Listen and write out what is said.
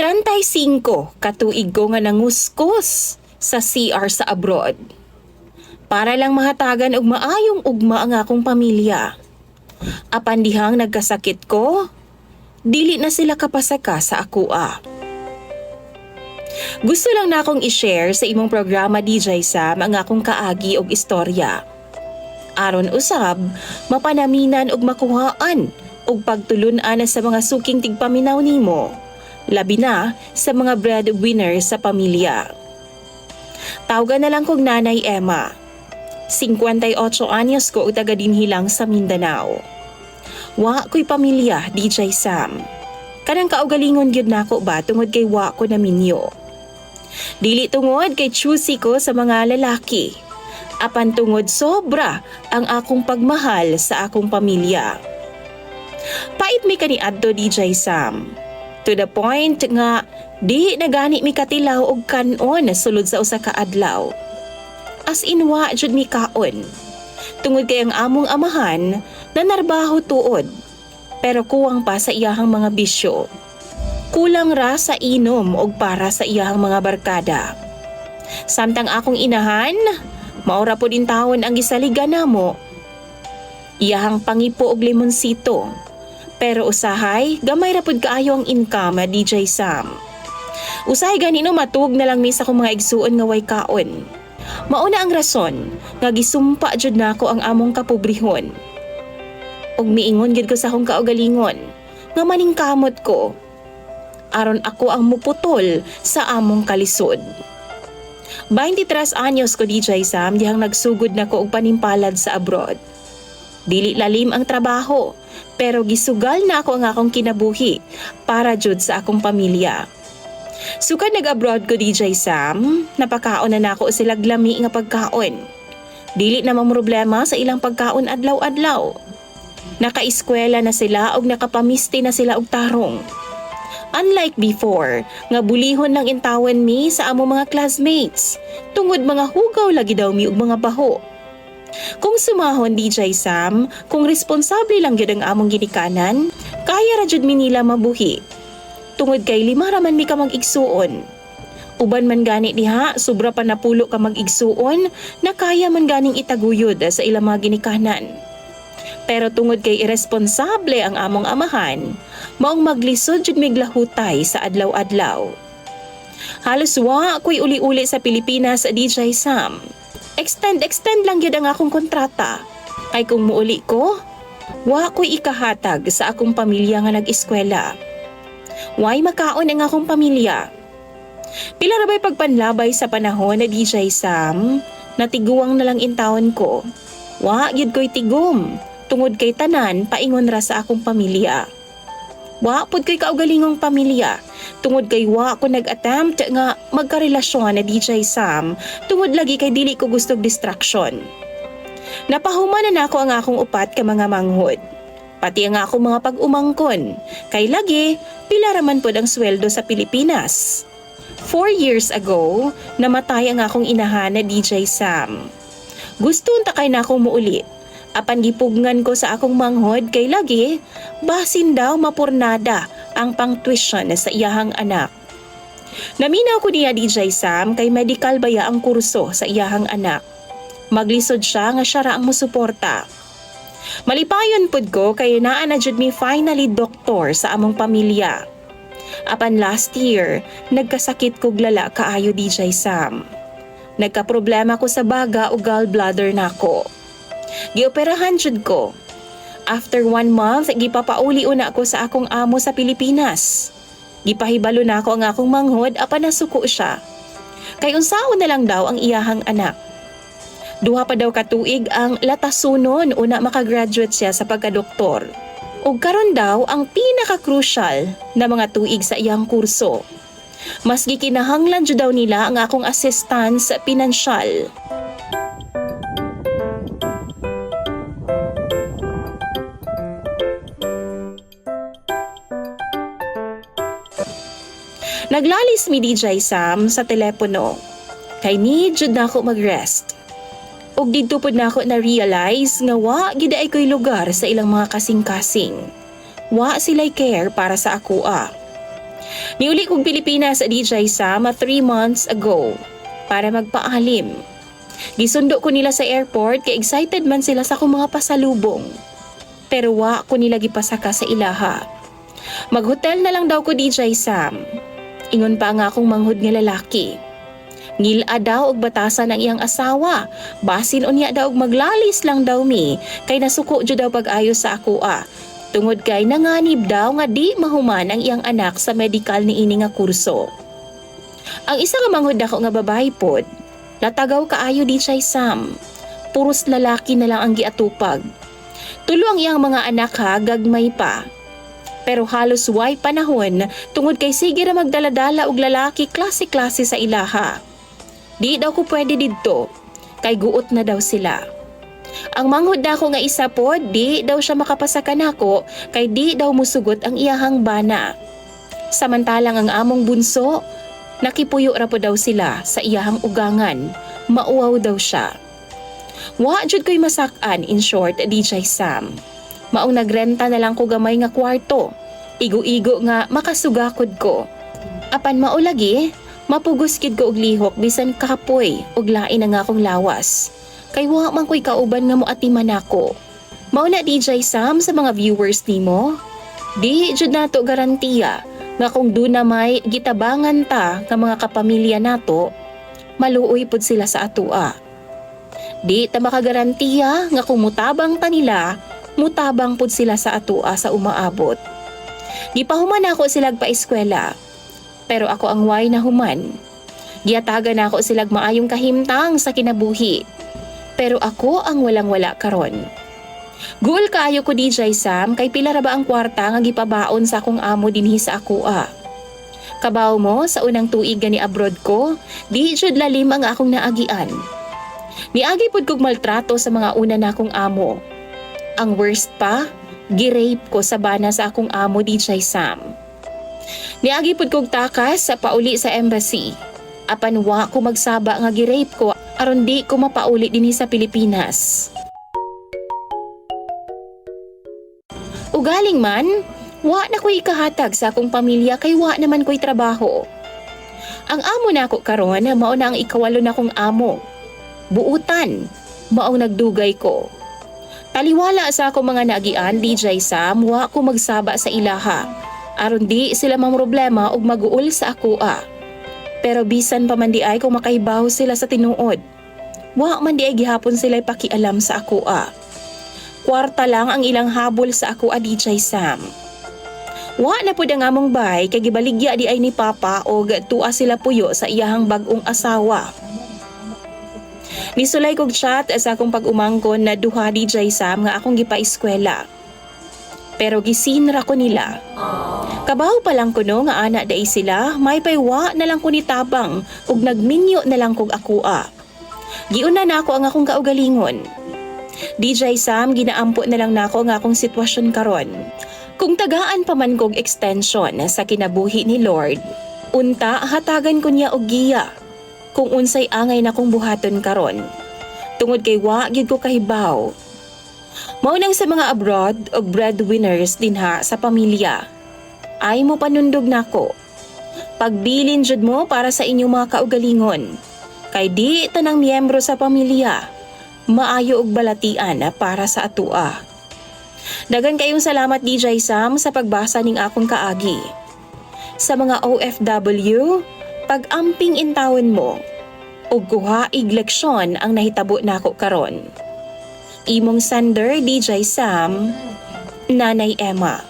35 katuig ko nga nanguskos sa CR sa abroad. Para lang mahatagan og maayong ugma ang akong pamilya. Apan dihang nagkasakit ko, dili na sila kapasaka sa akua. Gusto lang na akong i-share sa imong programa DJ Sam ang akong kaagi og istorya. Aron usab, mapanaminan og makuhaan og pagtulunan sa mga suking tigpaminaw nimo, labi na sa mga breadwinner sa pamilya. Tawgan na lang kong Nanay Emma. 58 anyos ko ug taga dinhilang sa Mindanao. Wa ko'y pamilya, DJ Sam. Kanang kaugalingon gyud nako ba tungod kay wa ko na minyo. Dili tungod kay choosy ko sa mga lalaki. Apan tungod sobra ang akong pagmahal sa akong pamilya. Pait mi kani adto DJ Sam. To the point nga di na gani mi katilaw og kanon sulod sa usa ka adlaw. As in wa jud mi kaon. Tungod kay ang among amahan nanarbaho tuod. Pero kuwang pa sa iyahang mga bisyo. Kulang ra sa inom og para sa iyahang mga barkada. Samtang akong inahan, maura po din taon ang gisaligan namo. Iyahang pangipo og limonsito. Pero usahay, gamay ra pud kaayo ang income DJ Sam. Usahay ganino matug na lang mi sa akong mga igsuon nga way kaon. Mauna ang rason nga gisumpa jud nako ang among kapobrihon. Og miingon gid ko sa akong kaugalingon nga maningkamot ko aron ako ang muputol sa among kalisod. 23 anyos ko DJ Sam dihang nagsugod na ko og panimpalad sa abroad. Dili lalim ang trabaho, pero gisugal na ako ang akong kinabuhi para jud sa akong pamilya. Sukad nag-abroad ko DJ Sam, napakaon na nako sila glami nga pagkaon. Dili na problema sa ilang pagkaon adlaw-adlaw. Nakaiskwela na sila og nakapamisti na sila og tarong. Unlike before, nga bulihon lang intawan mi sa amo mga classmates, tungod mga hugaw lagi daw mi og mga baho. Kung sumahon DJ Sam, kung responsable lang gyud ang among ginikanan, kaya ra jud mi nila mabuhi. Tungod kay lima ra man mi ka mag-igsuon. Uban man gani diha, sobra pa napulo ka mag-igsuon, na kaya man ganing itaguyod sa ilang mga ginikanan. Pero tungod kay irresponsable ang among amahan, maong maglisod jud miglahutay sa adlaw-adlaw. Halos wa ko'y uli-uli sa Pilipinas DJ Sam. Extend extend lang gyud ang akong kontrata. Ay kung muuli ko, wa ko'y ikahatag sa akong pamilya nga nag-eskwela. Why makaon ang akong pamilya? Pila ra ba'y pagpanlabay sa panahon na DJ Sam, natiguang na lang intawon ko. Wa gyud ko'y tigom, tungod kay tanan paingon ra sa akong pamilya. Wa pud kay kaugalingong pamilya, tungod kay wa ko nag-attempt nga magkarelasyon na DJ Sam, tungod lagi kay dili ko gusto distraction. Napahuman na nako ang akong upat ka mga manghod. Pati ang akong mga pag-umangkon, kay lagi pila raman pod ang sweldo sa Pilipinas. Four years ago, namatay ang akong inahan na DJ Sam. Gusto unta kay na akong muuli, Apan gipugngan ko sa akong manghod kay lagi, basin daw mapurnada ang pang-tuition sa iyahang anak. Naminaw ko niya DJ Sam kay medical baya ang kurso sa iyahang anak. Maglisod siya nga siya ra ang musuporta. Malipayon pud ko kay naa na jud mi finally doktor sa among pamilya. Apan last year, nagkasakit kog lala kaayo DJ Sam. Nagka-problema ko sa baga o gallbladder nako. Gioperahan jud ko. After one month, gipapauli una ako sa akong amo sa Pilipinas. Gipahibalo na ako ang akong manghod apan nasuko siya. Kay unsaon na lang daw ang iyahang anak. Duha pa daw katuig ang latasunon una makagraduate siya sa pagkadoktor. Ug karon daw ang pinaka-crucial na mga tuig sa iyang kurso. Mas gikinahanglan daw nila ang akong assistance pinansyal. Naglalis mi DJ Sam sa telepono. Kay need jud na ako mag-rest. Og didto pod na ako na-realize nga wa gid ay ko'y lugar sa ilang mga kasing-kasing. Wa sila'y care para sa ako ah. Niuli kong Pilipinas DJ Sam 3 months ago para magpaalim. Gisundo ko nila sa airport kay excited man sila sa akong mga pasalubong. Pero wa ko nila gipasaka sa ilaha. Maghotel na lang daw ko DJ Sam. Ingon pa nga akong manghud nga lalaki. Ngila daw og batasan ang iyang asawa. Basin unya daw og maglalis lang daw mi kay nasuko jud daw pag-ayo sa ako ah. Tungod kay nanganib daw nga di mahuman ang iyang anak sa medical ni ini nga kurso. Ang isa nga manghud ako nga babae pod, latagaw kaayo di siya Sam. Puros lalaki na lang ang giatupag. Tulo ang iyang mga anak ha, gagmay pa. Pero halos way panahon tungod kay sige ra magdaladala og lalaki klase-klase sa ilaha. Di daw ko pwede didto, kay guot na daw sila. Ang manghud dako nga isa po, di daw siya makapasakan ako kay di daw musugot ang iyahang bana. Samantalang ang among bunso, nakipuyo ra po daw sila sa iyahang ugangan, mauwaw daw siya. Wa jud ko'y masakan in short, DJ Sam. Maong nagrenta na lang ko gamay nga kwarto. Igo-igo nga makasugakod ko. Apan maulagi, mapugos kid ko og lihok bisan kapoy og lain na nga akong lawas. Kay wa man ko'y kauban nga mo atiman ako. Mao na DJ Sam sa mga viewers nimo. Di jud nato garantiya nga kung do na may gitabangan ta nga mga kapamilya nato, maluoy pud sila sa atua. Di ta makagarantiya nga kung mutabang ta nila, mutabang pud sila sa atua sa umaabot. Gipahuman ako silag pa eskwela, pero ako ang way na human. Giatagan ako silag maayong kahimtang sa kinabuhi, pero ako ang walang-wala karon. Guol kaayo ko DJ Sam kay pila ra ba ang kwarta nga gipabaon sa akong amo dinhi sa ako ah. Kabaw mo sa unang tuig gani abroad ko, di jud lalim ang akong naagian. Niagi pud kog maltrato sa mga una nakong amo. Ang worst pa, girape ko sa bana sa akong amo DJ Sam. Niagi pud kog takas sa pauli sa embassy. Apan wa ko magsaba nga girape ko aron di ko mapauli dinhi sa Pilipinas. Ugaling man, wa na ko'y ikahatag sa akong pamilya kay wa naman ko'y trabaho. Ang amo na ako karon mao na ang ikawalo na kong amo. Buutan, maong nagdugay ko. Taliwala sa akong mga nagian, DJ Sam, wa ko magsaba sa ilaha. Aron di sila mang problema og maguol sa ako ah. Pero bisan pa man di ay kung makaibaw sila sa tinuod. Wa man di ay gihapon sila pakialam sa ako ah. Kwarta lang ang ilang habol sa ako a DJ Sam. Wa na pud ang among bay kay gibaligya di ay ni Papa og tuwa sila puyo sa iyahang bagong asawa. Nisulay kog chat sa akong pag-umangkon na duha DJ Sam nga akong gipa-eskwela. Pero gisinra ko nila. Kabaw pa lang kuno nga ana dai sila, may paywa na lang ko ni tabang ug nagminyo na lang kog akua. Giuna na ako ang akong kaugalingon. DJ Sam, ginaampo na lang nako nga akong sitwasyon karon. Kung tagaan pa man kog extension sa kinabuhi ni Lord, unta hatagan ko niya og giya kung unsay angay na kong buhaton karon. Tungod kay wa gyud ko kahibaw. Mao nang sa mga abroad og breadwinners dinha sa pamilya. Ay mo panundog nako. Pagbilin jud mo para sa inyong mga kaugalingon. Kay di tanang miyembro sa pamilya maayo og balatian para sa atua. Dagan kayong salamat DJ Sam sa pagbasa ning akong kaagi. Sa mga OFW, pag-amping intawon mo ug guhaig leksyon ang nahitabo nako karon. Imong sender DJ Sam, Nanay Emma.